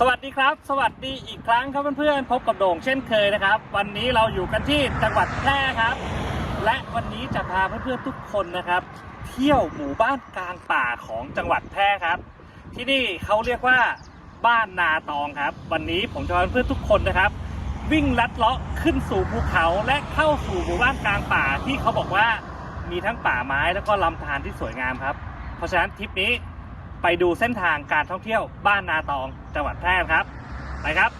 สวัสดีครับ สวัสดีอีกครั้งครับเพื่อนๆพบกับโด่งเช่นเคยนะครับ วันนี้เราอยู่กันที่จังหวัดแพร่ครับ และวันนี้จะพาเพื่อนๆทุกคนนะครับ เที่ยวหมู่บ้านกลางป่าของจังหวัดแพร่ครับ ที่นี่เขาเรียกว่าบ้านนาตองครับ วันนี้ผมจะพาเพื่อนๆทุกคนนะครับ วิ่งลัดเลาะขึ้นสู่ภูเขาและเข้าสู่หมู่บ้านกลางป่าที่เขาบอกว่ามีทั้งป่าไม้แล้วก็ลำธารที่สวยงามครับ เพราะฉะนั้นทริปนี้ ไปดูเส้นทางการท่องเที่ยวบ้านนาตองจังหวัดแพร่ครับ ไปครับ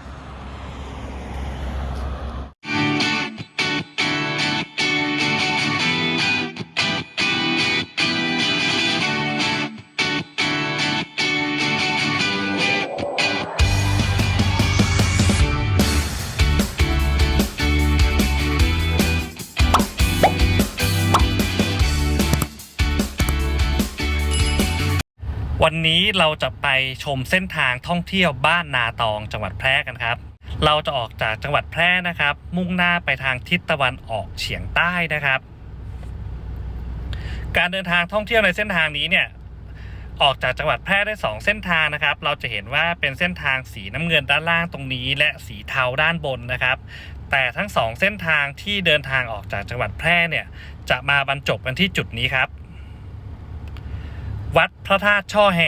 วันนี้เราจะไปชมเส้นทางท่องเที่ยวบ้านนาตองจังหวัดแพร่กันครับ เราจะออกจากจังหวัดแพร่นะครับ มุ่งหน้าไปทางทิศตะวันออกเฉียงใต้นะครับ การเดินทางท่องเที่ยวในเส้นทางนี้เนี่ยออกจากจังหวัดแพร่ได้ 2 เส้นทางนะครับ เราจะเห็นว่าเป็นเส้นทางสีน้ำเงินด้านล่างตรงนี้ และสีเทาด้านบนนะครับ แต่ทั้งสองเส้นทางที่เดินทางออกจากจังหวัดแพร่เนี่ยจะมาบรรจบกันที่จุดนี้ครับ วัดพระธาตุช่อแฮ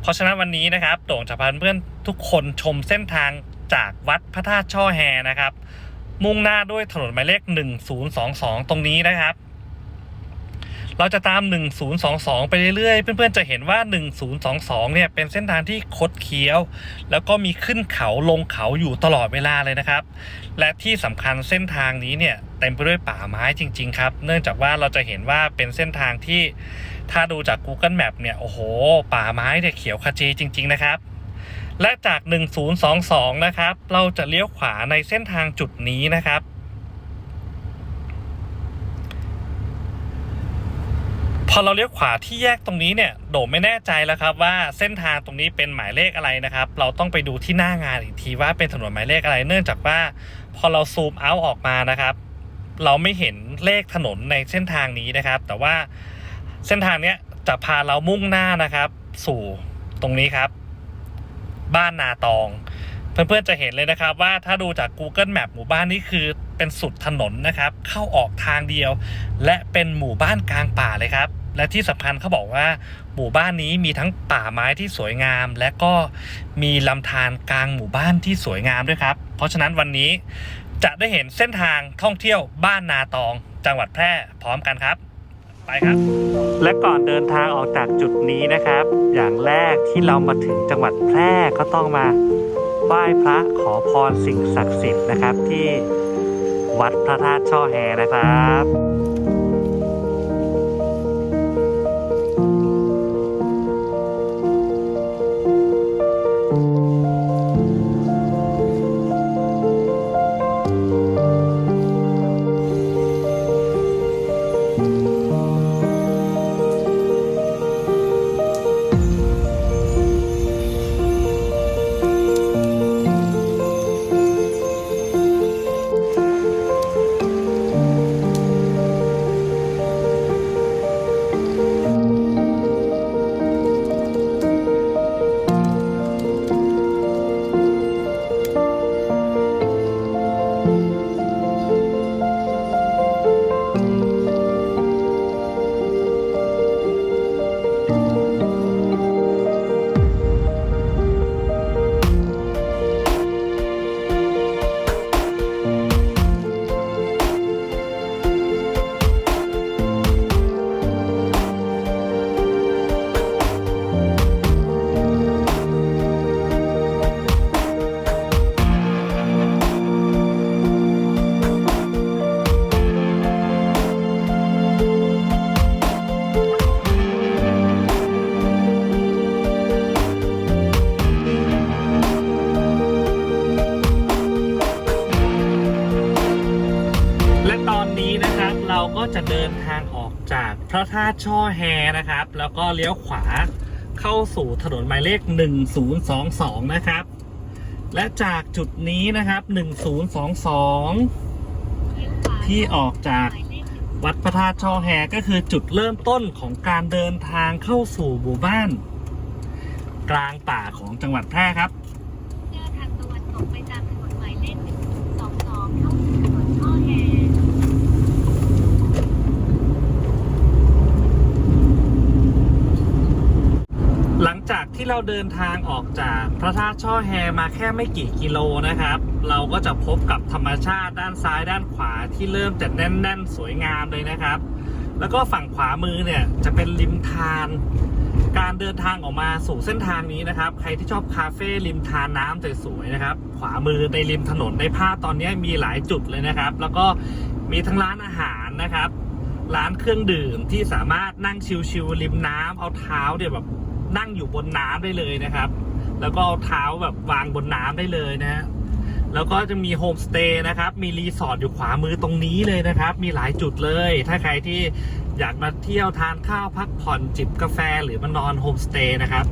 เพราะฉะนั้นวันนี้นะครับโด่งจะพาเพื่อนทุกคนชมเส้นทางจากวัดพระธาตุช่อแฮนะครับ มุ่งหน้าด้วยถนนหมายเลข 1022 ตรงนี้นะครับ เราจะตาม 1022 ไปเรื่อยๆ เพื่อนๆจะเห็นว่า 1022 เนี่ยเป็นเส้นทางที่คดเคี้ยว แล้วก็มีขึ้นเขาลงเขาอยู่ตลอดเวลาเลยนะครับ และที่สำคัญเส้นทางนี้เนี่ยเต็มไปด้วยป่าไม้จริง ๆ ครับ เนื่องจากว่าเราจะเห็นว่าเป็นเส้นทางที่ ถ้าดูจาก Google Map เนี่ย โอ้โห ป่าไม้เนี่ยเขียวขจีจริง ๆ นะครับ และจาก 1022 นะครับ เราจะเลี้ยวขวาในเส้นทางจุดนี้นะครับ พอเราเลี้ยวขวาที่แยกตรงนี้เนี่ย โดมไม่แน่ใจแล้วครับว่าเส้นทางตรงนี้เป็นหมายเลขอะไรนะครับ เราต้องไปดูที่หน้างานอีกทีว่าเป็นถนนหมายเลขอะไร เนื่องจากว่า พอเราซูมเอาออกมานะครับ เราไม่เห็นเลขถนนในเส้นทางนี้นะครับ แต่ว่า เส้นทางเนี้ยจะพาเรามุ่งหน้านะครับ สู่ตรงนี้ครับ บ้านนาตอง เพื่อนๆจะเห็นเลยนะครับ ว่าถ้าดูจาก Google Map หมู่บ้านนี้คือเป็นสุดถนนนะครับ เข้าออกทางเดียว และเป็นหมู่บ้านกลางป่าเลยครับ และที่สำคัญเขาบอกว่า หมู่บ้านนี้มีทั้งป่าไม้ที่สวยงาม และก็มีลำธารกลางหมู่บ้านที่สวยงามด้วยครับ เพราะฉะนั้นวันนี้จะได้เห็นเส้นทางท่องเที่ยวบ้านนาตอง จังหวัดแพร่พร้อมกันครับ ไปครับ และก่อนเดินทางออกจากจุดนี้นะครับ อย่างแรกที่เรามาถึงจังหวัดแพร่ก็ต้องมาไหว้พระขอพรสิ่งศักดิ์สิทธิ์นะครับที่วัดพระธาตุช่อแฮนะครับ จะเดินทางออกจากพระธาตุช่อแฮนะครับ แล้วก็เลี้ยวขวาเข้าสู่ถนนหมายเลข 1022 นะครับ และจากจุดนี้นะครับ 1022 ที่ออกจากวัดพระธาตุช่อแฮก็คือจุดเริ่มต้นของการเดินทางเข้าสู่หมู่บ้าน กลางป่าของจังหวัดแพร่ครับ ตรงไปตามถนนหมายเลข122เข้าสู่ถนนช่อแฮ หลังจาก ที่เราเดินทางออกจากพระธาตุช่อแฮมาแค่ไม่กี่กิโลนะครับ เราก็จะพบกับธรรมชาติด้านซ้ายด้านขวาที่เริ่มจะแน่น ๆ สวยงามเลยนะครับ แล้วก็ฝั่งขวามือเนี่ยจะเป็นริมทาน การเดินทางออกมาสู่เส้นทางนี้นะครับ ใครที่ชอบคาเฟ่ริมทานน้ำสวยๆนะครับ ขวามือในริมถนนในภาพตอนนี้มีหลายจุดเลยนะครับ แล้วก็มีทั้งร้านอาหารนะครับ ร้านเครื่องดื่มที่สามารถนั่งชิลๆริมน้ำเอาเท้าเนี่ยแบบ นั่งอยู่บนน้ำได้เลยนะครับ แล้วก็เอาเท้าแบบวางบนน้ำได้เลยนะ แล้วก็จะมีโฮมสเตย์นะครับ มีรีสอร์ทอยู่ขวามือตรงนี้เลยนะครับ มีหลายจุดเลย ถ้าใครที่อยากมาเที่ยวทานข้าวพักผ่อนจิบกาแฟหรือมานอนโฮมสเตย์นะครับ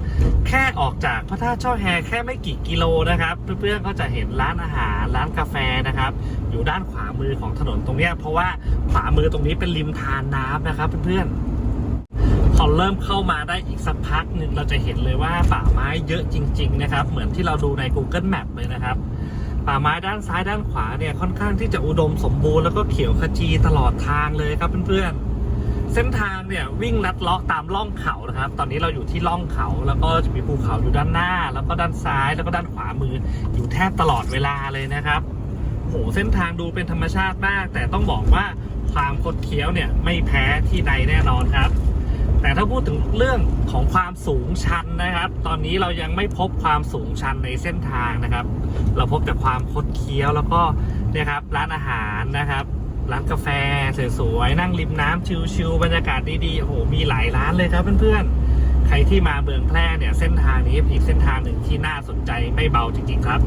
แค่ออกจากพระธาตุช่อแฮแค่ไม่กี่กิโลนะครับ เพื่อนๆก็จะเห็นร้านอาหารร้านกาแฟนะครับ อยู่ด้านขวามือของถนนตรงนี้เพราะว่าขวามือตรงนี้เป็นริมทานน้ำนะครับเพื่อนๆ พอเริ่มเข้ามาได้อีกสักพักหนึ่งเราจะเห็นเลยว่าป่าไม้เยอะจริง ๆ นะครับ เหมือนที่เราดูใน Google Map เลยนะครับป่าไม้ด้านซ้ายด้านขวาเนี่ยค่อนข้างที่จะอุดมสมบูรณ์แล้วก็เขียวขจีตลอดทางเลยครับเพื่อนๆ เส้นทางเนี่ยวิ่งลัดเลาะตามล่องเขานะครับ ตอนนี้เราอยู่ที่ล่องเขาแล้วก็จะมีภูเขาอยู่ด้านหน้า แล้วก็ด้านซ้ายแล้วก็ด้านขวามืออยู่แทบตลอดเวลาเลยนะครับโหเส้นทางดูเป็นธรรมชาติมาก แต่ต้องบอกว่าความคดเคี้ยวเนี่ยไม่แพ้ที่ใดแน่นอนครับ แต่ถ้าพูดถึงเรื่องของความสูงชันนะครับ ตอนนี้เรายังไม่พบความสูงชันในเส้นทางนะครับ เราพบแต่ความคดเคี้ยวแล้วก็เนี่ยครับร้านอาหารนะครับร้านกาแฟสวยๆนั่งริมน้ำชิลๆบรรยากาศดีๆโอ้โหมีหลายร้านเลยครับเพื่อนๆ ใครที่มาเมืองแพร่เนี่ยเส้นทางนี้อีกเส้นทางหนึ่งที่น่าสนใจไม่เบาจริงๆครับ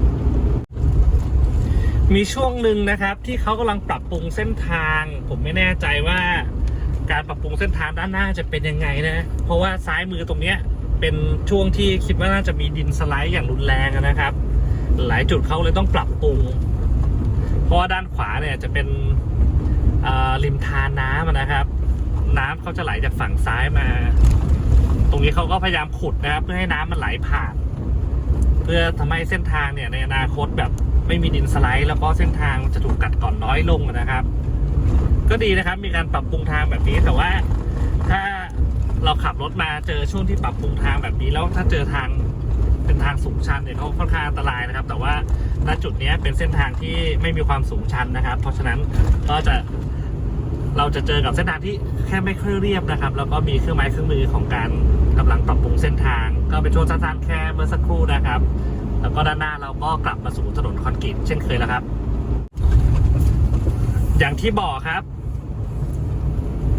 มีช่วงหนึ่งนะครับที่เขากำลังปรับปรุงเส้นทาง ผมไม่แน่ใจว่า การปรับปรุงเส้นทางด้านหน้าจะเป็นยังไงนะ เพราะว่าซ้ายมือตรงเนี้ยเป็นช่วงที่คิดว่าน่าจะมีดินสไลด์อย่างรุนแรงนะครับ หลายจุดเขาเลยต้องปรับปรุง เพราะว่าด้านขวาเนี่ยจะเป็นริมทานน้ำนะครับ น้ำเขาจะไหลจากฝั่งซ้ายมา ตรงนี้เขาก็พยายามขุดนะครับ เพื่อให้น้ำมันไหลผ่าน เพื่อทำให้เส้นทางเนี่ยในอนาคตแบบไม่มีดินสไลด์ แล้วก็เส้นทางจะถูกกัดก่อนน้อยลงนะครับ ก็ดีนะครับ มีการปรับปรุงทางแบบนี้แต่ว่าถ้าเราขับรถมาเจอช่วงที่ปรับปรุงทางแบบนี้ แล้วถ้าเจอทางเป็นทางสูงชันเนี่ยเขาค่อนข้างอันตรายนะครับ แต่ว่าณจุดนี้เป็นเส้นทางที่ไม่มีความสูงชันนะครับ เพราะฉะนั้นก็จะเราจะเจอกับเส้นทางที่แค่ไม่ค่อยเรียบนะครับ แล้วก็มีเครื่องไม้เครื่องมือของการกำลังปรับปรุงเส้นทาง ก็เป็นช่วงสั้นๆแค่เมื่อสักครู่นะครับ แล้วก็ด้านหน้าเราก็กลับมาสู่ถนนคอนกรีตเช่นเคยแล้วครับ อย่างที่บอกครับ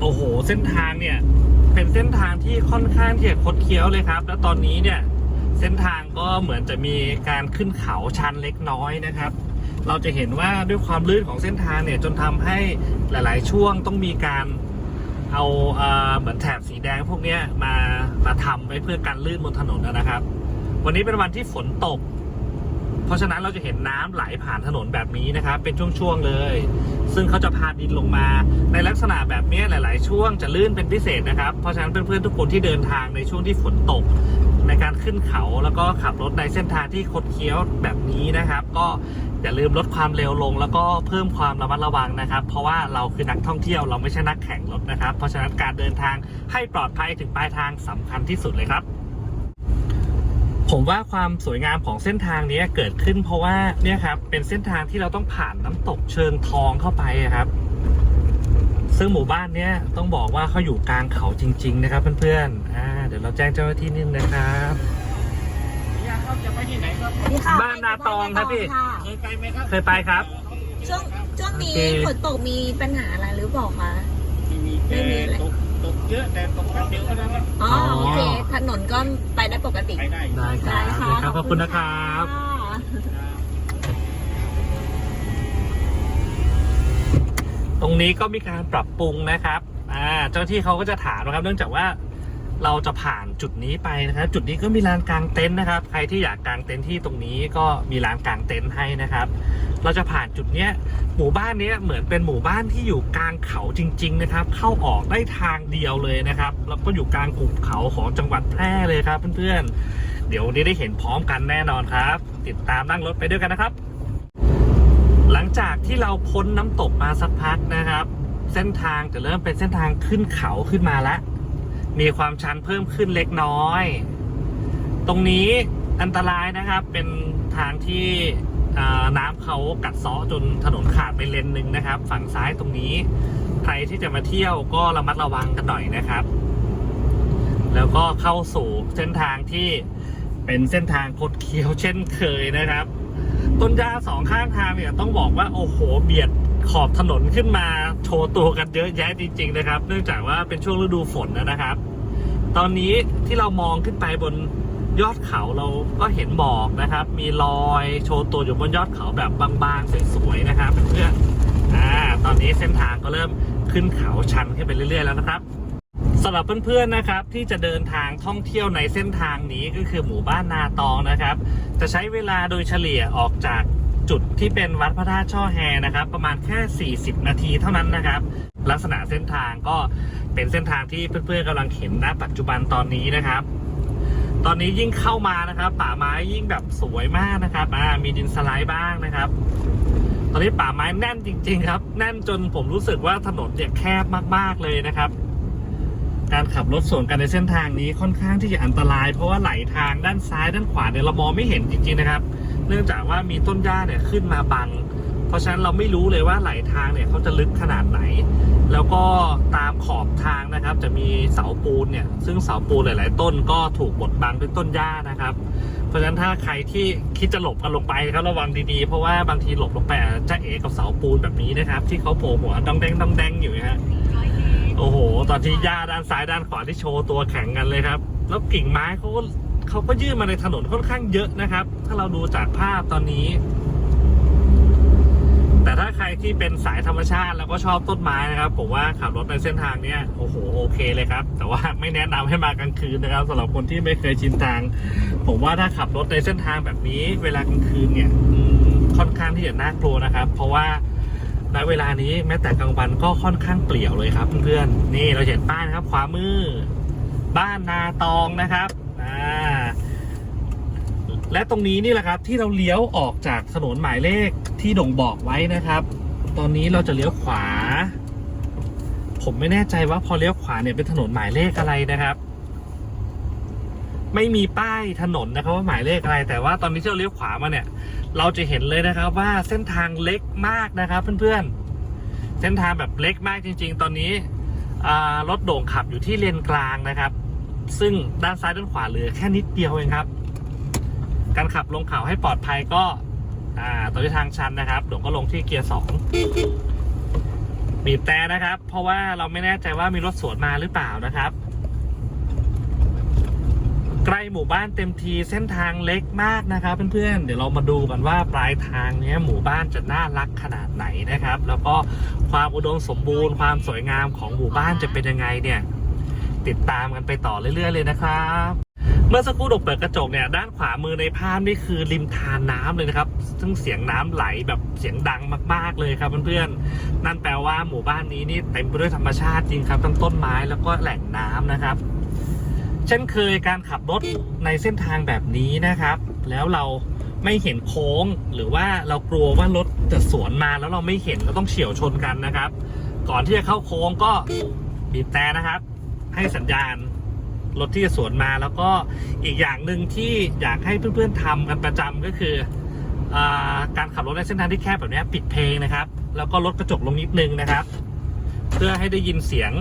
โอ้โห เส้นทางเนี่ย เป็นเส้นทางที่ค่อนข้างที่จะคดเคี้ยวเลยครับ แล้วตอนนี้เนี่ย เส้นทางก็เหมือนจะมีการขึ้นเขาชันเล็กน้อยนะครับ เราจะเห็นว่าด้วยความลื่นของเส้นทางเนี่ยจนทำให้หลาย ๆ ช่วงต้องมีการเอาเหมือนแถบสีแดงพวกนี้มามาทำไว้เพื่อการลื่นบนถนนนะครับ วันนี้เป็นวันที่ฝนตก เพราะฉะนั้นเราจะเห็นน้ำไหลผ่านถนนแบบนี้นะครับ เป็นช่วงๆเลย ซึ่งเขาจะพาดินลงมา ในลักษณะแบบนี้หลาย ๆ ช่วงจะลื่นเป็นพิเศษนะครับ เพราะฉะนั้นเพื่อนๆทุกคนที่เดินทางในช่วงที่ฝนตก ในการขึ้นเขาแล้วก็ขับรถในเส้นทางที่คดเคี้ยวแบบนี้นะครับ ก็อย่าลืมลดความเร็วลง แล้วก็เพิ่มความระมัดระวังนะครับ เพราะว่าเราคือนักท่องเที่ยวเราไม่ใช่นักแข่งรถนะครับ เพราะฉะนั้นการเดินทางให้ปลอดภัยถึงปลายทางสำคัญที่สุดเลยครับ ผมว่าความสวยงามของเส้นทางนี้เกิดขึ้นเพราะว่าเนี่ยครับเป็นเส้นทางที่เราต้องผ่านน้ำตกเชิงทองเข้าไปอะครับ ซึ่งหมู่บ้านเนี้ยต้องบอกว่าเขาอยู่กลางเขาจริง ๆ นะครับเพื่อนๆอ่าเดี๋ยวเราแจ้งเจ้าหน้าที่นิดนึงนะครับอยากจะไปที่ไหนครับนี่ค่ะบ้านนาตองครับพี่ค่ะเคยไปไหมครับเคยไปครับช่วงช่วงนี้โอเคฝนตกมีปัญหาอะไรหรือเปล่าคะไม่มีไม่แต่มีอะไรตกตก เยอะแต่ตกแป๊บเดียวเท่านั้นอ๋ออ๋อโอเคถนนก็ไปได้ปกติ ไปได้ได้ครับได้ค่ะได้ครับขอบคุณนะครับค่ะตรงนี้ก็มีการปรับปรุงนะครับ อ่า เจ้าหน้าที่เขาก็จะถามนะครับ เนื่องจากว่า เราจะผ่านจุดนี้ไปนะครับ จุดนี้ก็มีลานกลางเต็นท์นะครับ ใครที่อยากกางเต็นท์ที่ตรงนี้ก็มีลานกลางเต็นท์ให้นะครับ เราจะผ่านจุดเนี้ยหมู่บ้านเนี้ยเหมือนเป็นหมู่บ้านที่อยู่กลางเขาจริง ๆ นะครับ เข้าออกได้ทางเดียวเลยนะครับ แล้วก็อยู่กลางหุบเขาของจังหวัดแพร่เลยครับเพื่อนๆ เดี๋ยววันนี้ได้เห็นพร้อมกันแน่นอนครับติดติดตามนั่งรถไปด้วยกันนะครับ หลังจากที่เราพ้นน้ำตกมาสักพักนะครับ เส้นทางจะเริ่มเป็นเส้นทางขึ้นเขาขึ้นมาแล้ว มีความชันเพิ่มขึ้นเล็กน้อย ตรงนี้อันตรายนะครับ เป็นทางที่น้ำเขากัดเซาะจนถนนขาดไปเลนหนึ่งนะครับ ฝั่งซ้ายตรงนี้ ใครที่จะมาเที่ยวก็ระมัดระวังกันหน่อยนะครับ แล้วก็เข้าสู่เส้นทางที่เป็นเส้นทางคดเคี้ยวเช่นเคยนะครับ ต้นหญ้าสองข้างทางเนี่ยต้องบอกว่าโอ้โหเบียด ขอบถนนขึ้นมาโชว์ตัวกันเยอะแยะจริง ๆ นะครับ เนื่องจากว่าเป็นช่วงฤดูฝนนะครับ ตอนนี้ที่เรามองขึ้นไปบนยอดเขาเราก็เห็นหมอกนะครับ มีรอยโชว์ตัวอยู่บนยอดเขาแบบบางๆสวยๆนะครับเพื่อนๆอ่าตอนนี้เส้นทางก็เริ่มขึ้นเขาชันขึ้นไปเรื่อย ๆ แล้วนะครับสำหรับเพื่อนๆนะครับที่จะเดินทางท่องเที่ยวในเส้นทางนี้ก็คือหมู่บ้านนาตองนะครับ จะใช้เวลาโดยเฉลี่ยออกจาก จุดที่เป็นวัดพระธาตุช่อแฮนะครับ ประมาณแค่ 40 นาทีเท่านั้นนะครับ ลักษณะเส้นทางก็เป็นเส้นทางที่เพื่อนๆกำลังเห็นณปัจจุบันตอนนี้นะครับ ตอนนี้ยิ่งเข้ามานะครับ ป่าไม้ยิ่งแบบสวยมากนะครับมีดินสไลด์บ้างนะครับ ตอนนี้ป่าไม้แน่นจริง ๆ ครับ แน่นจนผมรู้สึกว่าถนนเนี่ยแคบมากๆเลยนะครับการขับรถสวนกันในเส้นทางนี้ค่อนข้างที่จะอันตราย เพราะว่าไหลทางด้านซ้ายด้านขวาเนี่ยเรามองไม่เห็นจริงๆนะครับ เนื่องจากว่ามีต้นหญ้าเนี่ยขึ้นมาบัง เพราะฉะนั้นเราไม่รู้เลยว่าไหลทางเนี่ยเขาจะลึกขนาดไหน แล้วก็ตามขอบทางนะครับ จะมีเสาปูนเนี่ย ซึ่งเสาปูนหลาย ๆ ต้นก็ถูกบดบังด้วยต้นหญ้านะครับ เพราะฉะนั้นถ้าใครที่คิดจะหลบกันลงไปครับระวังดี ๆ เพราะว่าบางทีหลบลงไปจะเอกับเสาปูนแบบนี้นะครับ ที่เขาโผล่หัวดองแดงดองแดงอยู่นะฮะโอ้โห ตอนที่หญ้าด้านซ้ายด้านขวาที่โชว์ตัวแข็งกันเลยครับ แล้วกิ่งไม้เขาก็ เขาก็ยื่นมาในถนนค่อนข้างเยอะนะครับ ถ้าเราดูจากภาพตอนนี้ แต่ถ้าใครที่เป็นสายธรรมชาติแล้วก็ชอบต้นไม้นะครับ ผมว่าขับรถในเส้นทางเนี้ยโอ้โหโอเคเลยครับ แต่ว่าไม่แนะนำให้มากลางคืนนะครับสำหรับคนที่ไม่เคยชินทาง ผมว่าถ้าขับรถในเส้นทางแบบนี้ เวลากลางคืนเนี่ยค่อนข้างที่จะน่ากลัวนะครับ เพราะว่าณเวลานี้แม้แต่กลางวันก็ค่อนข้างเปลี่ยวเลยครับเพื่อนๆนี่เราเห็นป้ายนะครับขวามือ บ้านนาตองนะครับ และตรงนี้นี่แหละครับที่เราเลี้ยวออกจากถนนหมายเลขที่ด่งบอกไว้นะครับ ตอนนี้เราจะเลี้ยวขวา ผมไม่แน่ใจว่าพอเลี้ยวขวาเนี่ยเป็นถนนหมายเลขอะไรนะครับ ไม่มีป้ายถนนนะครับว่าหมายเลขอะไร แต่ว่าตอนนี้ที่เราเลี้ยวขวามาเนี่ย เราจะเห็นเลยนะครับว่าเส้นทางเล็กมากนะครับ เพื่อนๆ เส้นทางแบบเล็กมากจริง ๆ ตอนนี้รถโด่งขับอยู่ที่เลนกลางนะครับ ซึ่งด้านซ้ายด้านขวาเหลือแค่นิดเดียวเองครับ การขับลงเขาให้ปลอดภัยก็อ่าตอนที่ทางชันนะครับโด่งก็ลงที่เกียร์สองบีบแต่นะครับ เพราะว่าเราไม่แน่ใจว่ามีรถสวนมาหรือเปล่านะครับ ใกล้หมู่บ้านเต็มทีเส้นทางเล็กมากนะครับ เพื่อนๆ เดี๋ยวเรามาดูกันว่าปลายทางนี้หมู่บ้านจะน่ารักขนาดไหนนะครับ แล้วก็ความอุดมสมบูรณ์ความสวยงามของหมู่บ้านจะเป็นยังไงเนี่ย ติดตามกันไปต่อเรื่อยๆเลยนะครับ เมื่อสักครู่ดกเปิดกระจกเนี่ยด้านขวามือในภาพนี่คือริมทานน้ำเลยนะครับ ซึ่งเสียงน้ำไหลแบบเสียงดังมากๆเลยครับเพื่อนๆนั่นแปลว่าหมู่บ้านนี้นี่เต็มไปด้วยธรรมชาติจริงครับทั้งต้นไม้แล้วก็แหล่งน้ำนะครับเช่นเคยการขับรถในเส้นทางแบบนี้นะครับ แล้วเราไม่เห็นโค้งหรือว่าเรากลัวว่ารถจะสวนมาแล้วเราไม่เห็นก็ต้องเฉียวชนกันนะครับ ก่อนที่จะเข้าโค้งก็บีบแต่นะครับ ให้สัญญาณรถที่จะสวนมาแล้วก็อีกอย่างหนึ่งที่อยากให้เพื่อนๆทำกันประจำก็คืออการขับรถในเส้นทางที่แคบแบบนี้ปิดเพลงนะครับ แล้วก็ลดกระจกลงนิดนึงนะครับ เพื่อให้ได้ยินเสียง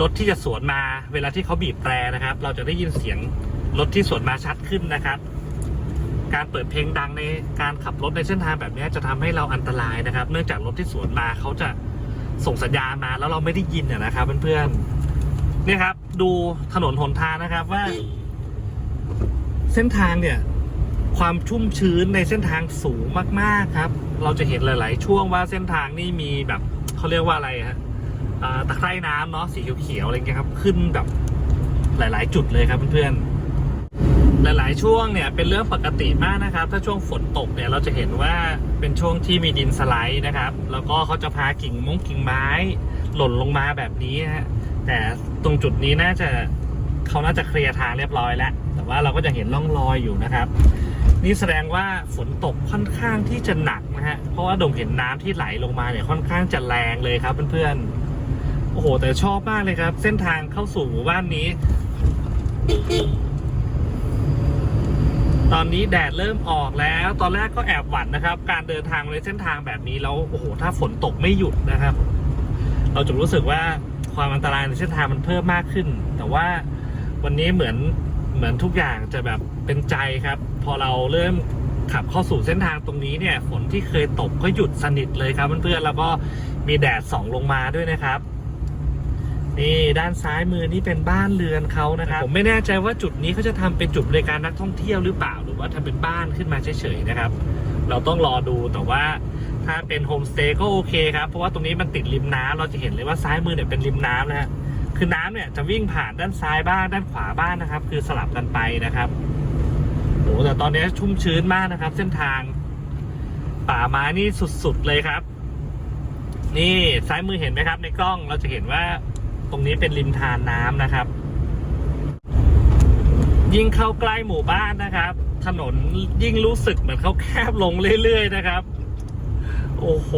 รถที่จะสวนมา เวลาที่เขาบีบแตรนะครับ เราจะได้ยินเสียงรถที่สวนมาชัดขึ้นนะครับ การเปิดเพลงดังในการขับรถในเส้นทางแบบนี้จะทำให้เราอันตรายนะครับ เนื่องจากรถที่สวนมาเขาจะส่งสัญญาณมาแล้วเราไม่ได้ยินนะครับเพื่อนๆ เนี่ยครับ ดูถนนหนทางนะครับว่า เส้นทางเนี่ย ความชุ่มชื้นในเส้นทางสูงมากๆครับ เราจะเห็นหลาย ๆ ช่วงว่าเส้นทางนี่มีแบบเขาเรียกว่าอะไรฮะตะไคร่น้ำเนาะสีเขียวๆอะไรเงี้ยครับ ขึ้นแบบหลาย ๆ จุดเลยครับเพื่อนๆหลาย ๆ ช่วงเนี่ยเป็นเรื่องปกติมากนะครับ ถ้าช่วงฝนตกเนี่ยเราจะเห็นว่าเป็นช่วงที่มีดินสไลด์นะครับ แล้วก็เขาจะพากิ่งมงกิ่งไม้ หล่นลงมาแบบนี้ฮะ แต่ตรงจุดนี้น่าจะเขาน่าจะเคลียร์ทางเรียบร้อยแล้ว แต่ว่าเราก็จะเห็นร่องรอยอยู่นะครับ นี่แสดงว่าฝนตกค่อนข้างที่จะหนักนะฮะ เพราะว่าดมเห็นน้ำที่ไหลลงมาเนี่ยค่อนข้างจะแรงเลยครับเพื่อนๆ โอ้โห แต่ชอบมากเลยครับ เส้นทางเข้าสู่หมู่บ้านนี้ ตอนนี้แดดเริ่มออกแล้ว ตอนแรกก็แอบหวั่นนะครับ การเดินทางในเส้นทางแบบนี้แล้ว โอ้โห ถ้าฝนตกไม่หยุดนะครับ เราจะรู้สึกว่า ความอันตรายในเส้นทางมันเพิ่มมากขึ้น แต่ว่าวันนี้เหมือนเหมือนทุกอย่างจะแบบเป็นใจครับ พอเราเริ่มขับเข้าสู่เส้นทางตรงนี้เนี่ย ฝนที่เคยตกก็หยุดสนิทเลยครับเพื่อนๆแล้วก็มีแดดส่องลงมาด้วยนะครับนี่ด้านซ้ายมือนี่เป็นบ้านเรือนเขานะครับผมไม่แน่ใจว่าจุดนี้เขาจะทำเป็นจุดบริการนักท่องเที่ยวหรือเปล่า หรือว่าทำเป็นบ้านขึ้นมาเฉยๆนะครับ เราต้องรอดูแต่ว่า ถ้าเป็นโฮมสเตย์ก็โอเคครับ เพราะว่าตรงนี้มันติดริมน้ำเราจะเห็นเลยว่าซ้ายมือเนี่ยเป็นริมน้ำนะฮะคือน้ำเนี่ยจะวิ่งผ่านด้านซ้ายบ้างด้านขวาบ้างนะครับ คือสลับกันไปนะครับโอ้แต่ตอนนี้ชุ่มชื้นมากนะครับ เส้นทาง ป่าไม้นี่สุดๆเลยครับ นี่ซ้ายมือเห็นไหมครับ ในกล้องเราจะเห็นว่าตรงนี้เป็นริมทานน้ำนะครับ ยิ่งเข้าใกล้หมู่บ้านนะครับ ถนนยิ่งรู้สึกเหมือนเขาแคบลงเรื่อยๆนะครับ โอ้โห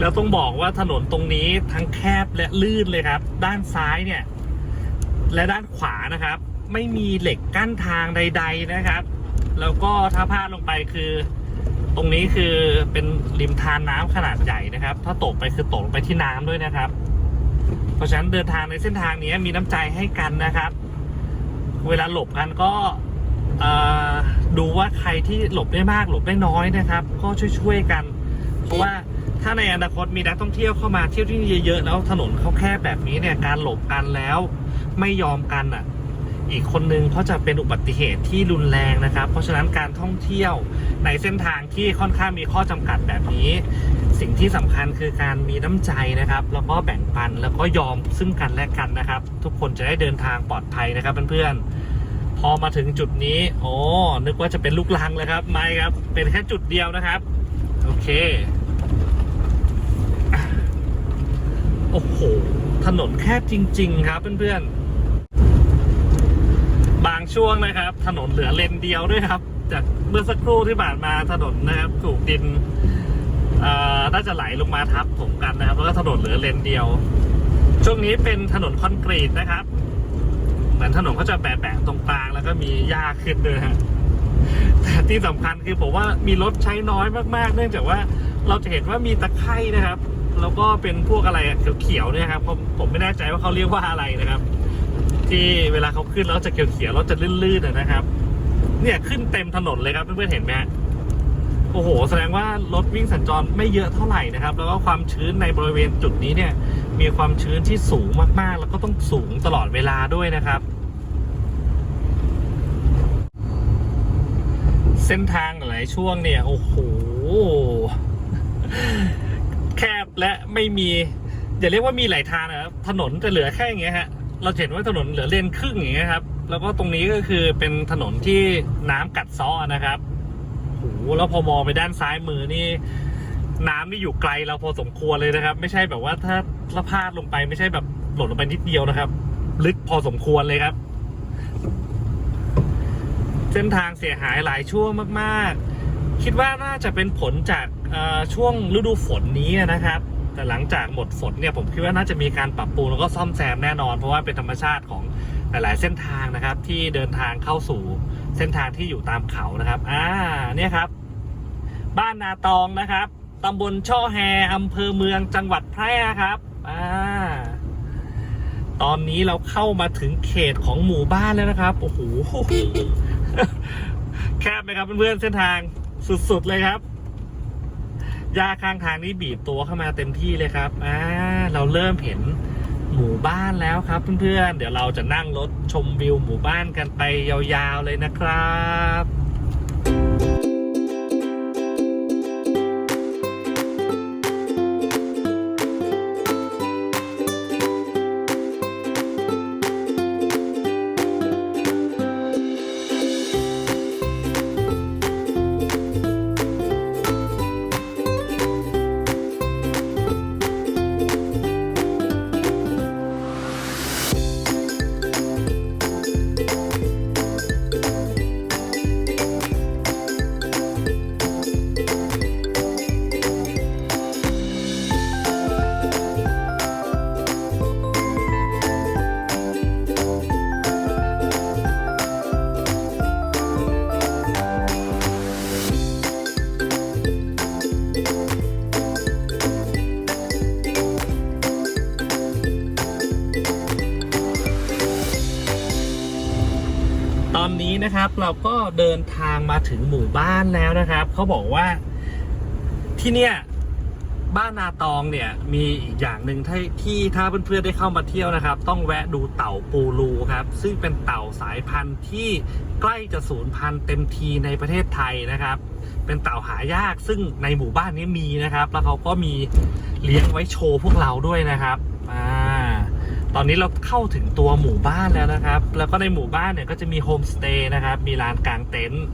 แล้วต้องบอกว่าถนนตรงนี้ทั้งแคบและลื่นเลยครับ ด้านซ้ายเนี่ย และด้านขวานะครับ ไม่มีเหล็กกั้นทางใด ๆนะครับ แล้วก็ถ้าพลาดลงไปคือ ตรงนี้คือเป็นริมทานน้ำขนาดใหญ่นะครับ ถ้าตกไปคือตกลงไปที่น้ำด้วยนะครับ เพราะฉะนั้นเดินทางในเส้นทางนี้มีน้ำใจให้กันนะครับ เวลาหลบกันก็ ดูว่าใครที่หลบได้มากหลบได้น้อยนะครับ ก็ช่วยๆกัน เพราะว่าถ้าในอนาคตมีนักท่องเที่ยวเข้ามาเที่ยวที่นี่เยอะๆแล้วถนนเขาแคบแบบนี้เนี่ยการหลบกันแล้วไม่ยอมกันอะ อีกคนนึงเขาจะเป็นอุบัติเหตุที่รุนแรงนะครับ เพราะฉะนั้นการท่องเที่ยวในเส้นทางที่ค่อนข้างมีข้อจำกัดแบบนี้ สิ่งที่สำคัญคือการมีน้ำใจนะครับ แล้วก็แบ่งปันแล้วก็ยอมซึ่งกันและกันนะครับ ทุกคนจะได้เดินทางปลอดภัยนะครับเพื่อนๆ อมาถึงจุดนี้ โอ้นึกว่าจะเป็นลูกลังเลยครับ ไม่ครับ เป็นแค่จุดเดียวนะครับ โอเค โอ้โห ถนนแคบจริง ๆ ครับเพื่อนๆ บางช่วงนะครับ ถนนเหลือเลนเดียวด้วยครับ จากเมื่อสักครู่ที่ผ่านมาถนนนะครับ ถูกดินอ่อน่าจะไหลลงมาทับถมกันนะครับ แล้วก็ถนนเหลือเลนเดียว ช่วงนี้เป็นถนนคอนกรีตนะครับ เหมือนถนนเขาจะแบะๆตรงกลางแล้วก็มีหญ้าขึ้นด้วยฮะแต่ที่สำคัญคือผมว่ามีรถใช้น้อยมากๆ เนื่องจากว่าเราจะเห็นว่ามีตะไคร่นะครับ แล้วก็เป็นพวกอะไรเขียวๆเนี่ยครับผมผมไม่แน่ใจว่าเขาเรียกว่าอะไรนะครับ ที่เวลาเขาขึ้นแล้วจะเขียวๆแล้วจะลื่นๆนะครับ เนี่ยขึ้นเต็มถนนเลยครับเพื่อนๆเห็นไหมโอ้โห แสดงว่ารถวิ่งสัญจรไม่เยอะเท่าไหร่นะครับ แล้วก็ความชื้นในบริเวณจุดนี้เนี่ย มีความชื้นที่สูงมากๆ แล้วก็ต้องสูงตลอดเวลาด้วยนะครับ เส้นทางหลายช่วงเนี่ย โอ้โห แคบและไม่มี อย่าเรียกว่ามีหลายทางนะครับ ถนนจะเหลือแค่อย่างเงี้ยฮะ เราเห็นว่าถนนเหลือเลนครึ่งอย่างเงี้ยครับ แล้วก็ตรงนี้ก็คือเป็นถนนที่น้ำกัดซ้อนะครับโอ้โหแล้วพอมองไปด้านซ้ายมือนี่ น้ำนี่อยู่ไกลเราพอสมควรเลยนะครับ ไม่ใช่แบบว่าถ้าถ้าพาดลงไปไม่ใช่แบบหล่นลงไปนิดเดียวนะครับ ลึกพอสมควรเลยครับ เส้นทางเสียหายหลายช่วงมาก ๆ คิดว่าน่าจะเป็นผลจากช่วงฤดูฝนนี้นะครับ แต่หลังจากหมดฝนเนี่ยผมคิดว่าน่าจะมีการปรับปรุงแล้วก็ซ่อมแซมแน่นอน เพราะว่าเป็นธรรมชาติของหลาย ๆ เส้นทางนะครับ ที่เดินทางเข้าสู่เส้นทางที่อยู่ตามเขานะครับ อ่า เนี่ยครับ บ้านนาตองนะครับ ตำบลช่อแฮอำเภอเมืองจังหวัดแพร่ครับ อ่า ตอนนี้เราเข้ามาถึงเขตของหมู่บ้านแล้วนะครับ โอ้โห แคบไหมครับเพื่อนๆเส้นทางสุดๆเลยครับหญ้าข้างทางนี้บีบตัวเข้ามาเต็มที่เลยครับ อ่า เราเริ่มเห็นหมู่บ้านแล้วครับเพื่อนๆ เดี๋ยวเราจะนั่งรถชมวิวหมู่บ้านกันไปยาวๆเลยนะครับ นะครับ เราก็เดินทางมาถึงหมู่บ้านแล้วนะครับเขาบอกว่าที่เนี่ยบ้านนาตองเนี่ยมีอีกอย่างหนึ่งที่ที่ถ้าเพื่อนๆได้เข้ามาเที่ยวนะครับ ต้องแวะดูเต่าปูรูครับ ซึ่งเป็นเต่าสายพันธุ์ที่ใกล้จะสูญพันธุ์เต็มทีในประเทศไทยนะครับ เป็นเต่าหายากซึ่งในหมู่บ้านนี้มีนะครับ แล้วเขาก็มีเลี้ยงไว้โชว์พวกเราด้วยนะครับ ตอนนี้เราเข้าถึงตัวหมู่บ้านแล้วนะครับ แล้วก็ในหมู่บ้านเนี่ยก็จะมีโฮมสเตย์นะครับ มีลานกลางเต็นท์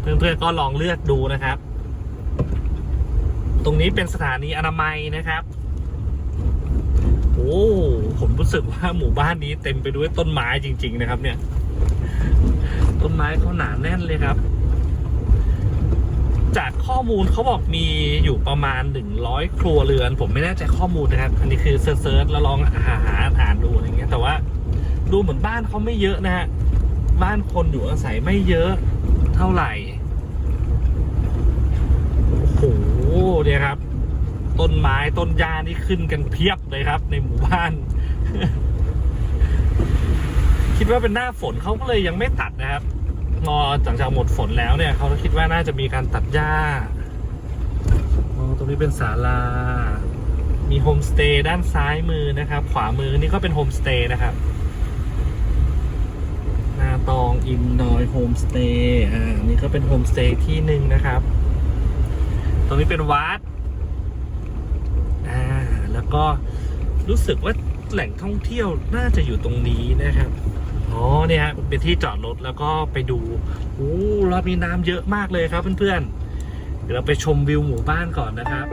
เพื่อนๆก็ลองเลือกดูนะครับ ตรงนี้เป็นสถานีอนามัยนะครับโอ้ผมรู้สึกว่าหมู่บ้านนี้เต็มไปด้วยต้นไม้จริง ๆ นะครับ เนี่ย ต้นไม้เขาหนาแน่นเลยครับ จากข้อมูลเขาบอกมีอยู่ประมาณ 100 ครัวเรือน ผมไม่แน่ใจข้อมูลนะครับ อันนี้คือเซิร์ชแล้วลองหาหาอ่านดูอะไรเงี้ยแต่ว่าดูเหมือนบ้านเขาไม่เยอะนะฮะบ้านคนอยู่อาศัยไม่เยอะเท่าไหร่โอ้โหเนี่ยครับ ต้นไม้ต้นหญ้านี่ขึ้นกันเพียบเลยครับ ในหมู่บ้าน คิดว่าเป็นหน้าฝนเขาก็เลยยังไม่ตัดนะครับ รอหลังจากหมดฝนแล้วเนี่ยเขาคิดว่าน่าจะมีการตัดหญ้าตรงนี้เป็นศาลา มีโฮมสเตย์ด้านซ้ายมือนะครับ ขวามือนี่ก็เป็นโฮมสเตย์นะครับนาตองอินดอยโฮมสเตย์อ่านี่ก็เป็นโฮมสเตย์ที่หนึ่งนะครับ ตรงนี้เป็นวัดอ่าแล้วก็รู้สึกว่าแหล่งท่องเที่ยวน่าจะอยู่ตรงนี้นะครับ อ๋อเนี่ยเป็นที่จอดรถแล้วก็ไปดูโอ้รอบนี้น้ำเยอะมากเลยครับเพื่อนๆเดี๋ยวเราไปชมวิวหมู่บ้านก่อนนะครับ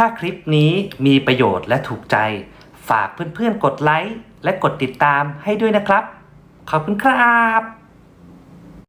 ถ้าคลิปนี้มีประโยชน์และถูกใจ ฝากเพื่อนๆกดไลค์และกดติดตามให้ด้วยนะครับ ขอบคุณครับ